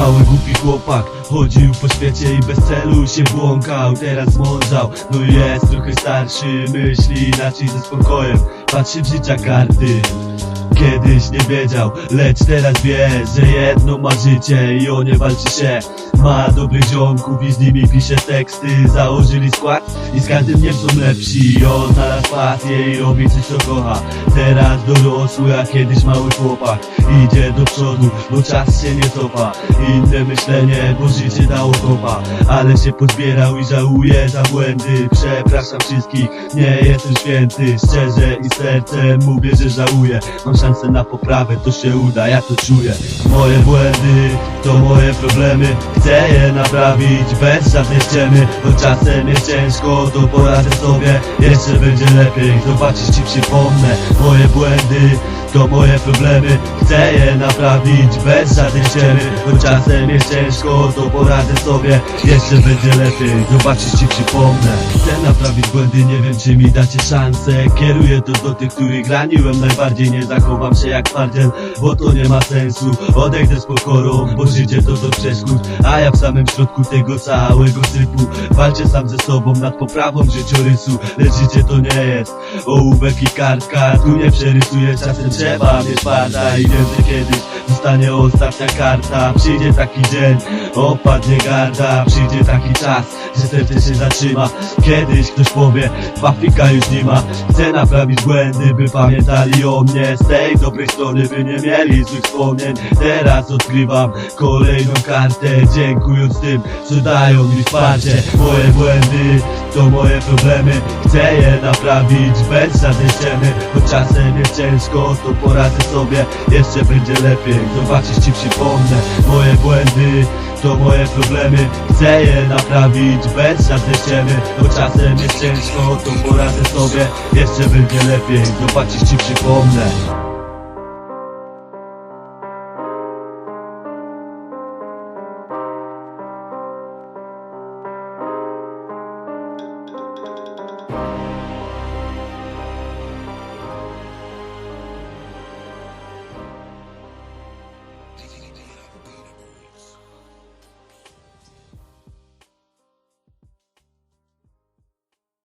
Mały głupi chłopak Chodził po świecie i bez celu się błąkał. Teraz mądrzał, no jest trochę starszy Myśli inaczej ze spokojem. Patrzy w życia karty Kiedyś nie wiedział, lecz teraz wie, że jedno ma życie i o nie walczy się. Ma dobrych ziomków i z nimi pisze teksty. Założyli skład i z każdym dniem są lepsi. On znalazł pasję i robi coś co kocha. Teraz dorosły, a kiedyś mały chłopak. Idzie do przodu, bo czas się nie cofa Inne myślenie, bo życie dało kopa Ale się pozbierał i żałuje za błędy. Przepraszam wszystkich, nie jestem święty. Szczerze i sercem mówię, że żałuję. Mam szansę na poprawę, to się uda, ja to czuję. Moje błędy to moje problemy Chcę je naprawić bez żadnej ściemy Bo czasem jest ciężko, to poradzę sobie. Jeszcze będzie lepiej, zobaczysz ci przypomnę. Moje błędy to moje problemy Chcę je naprawić bez żadnej ściemy Bo czasem jest ciężko, to poradzę sobie. Jeszcze będzie lepiej, zobaczysz ci przypomnę. Chcę naprawić błędy, nie wiem czy mi dacie szansę. Kieruję to do tych, których raniłem najbardziej Nie zachowam się jak twardziel, bo to nie ma sensu. Odejdę z pokorą, bo życie to do przeszkód. A ja w samym środku tego całego sypu Walczę sam ze sobą nad poprawą życiorysu Lecz życie to nie jest ołówek i kartka. Tu nie przerysuję, czasem trzeba mieć farta I wiem, że kiedyś zostanie ostatnia karta. Przyjdzie taki dzień, opadnie garda. Przyjdzie taki czas, że serce się zatrzyma. Kiedyś ktoś powie, Afryka już nie ma. Chcę naprawić błędy, by pamiętali o mnie. Z tej dobrej strony, by nie mieli złych wspomnień. Teraz odkrywam kolejną kartę Dziękując tym, że dają mi wsparcie. Moje błędy to moje problemy. Chcę je naprawić bez żadnej ściemy. Bo czasem jest ciężko, to poradzę sobie. Jeszcze będzie lepiej, zobaczysz ci przypomnę Moje błędy. To moje problemy. Chcę je naprawić bez żadnej ściemy. Bo czasem jest ciężko, to poradzę sobie. Jeszcze będzie lepiej, zobaczysz ci przypomnę